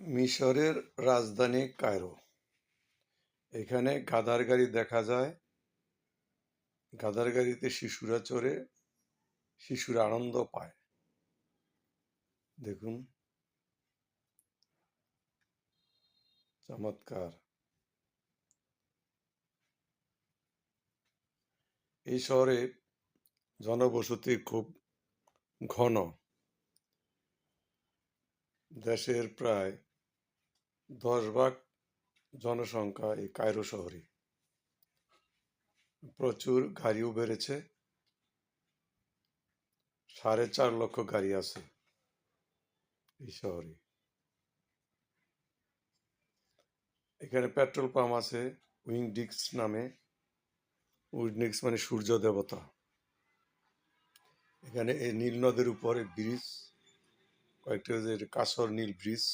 মিশরের রাজধানী কায়রো। এখানে গাধার গাড়ি দেখা যায়। গাধার গাড়িতে শিশুরা চড়ে, শিশুরা আনন্দ পায়। দেখুন। চমৎকার। এই শহরে জনবসতি খুব ঘন। দেশের প্রায় দশ ভাগ জনসংখ্যা এই কায়রো শহরে। প্রচুর গাড়িও বেড়েছে। সাড়ে চার লক্ষ গাড়ি আছে এই শহরে। এখানে পেট্রোল পাম্প আছে উইংডিক্স নামে। উইংডিক্স মানে সূর্য দেবতা। এখানে এই নীল নদের উপরে ব্রিজ, কয়েকটি কাছর নীল ব্রিজ।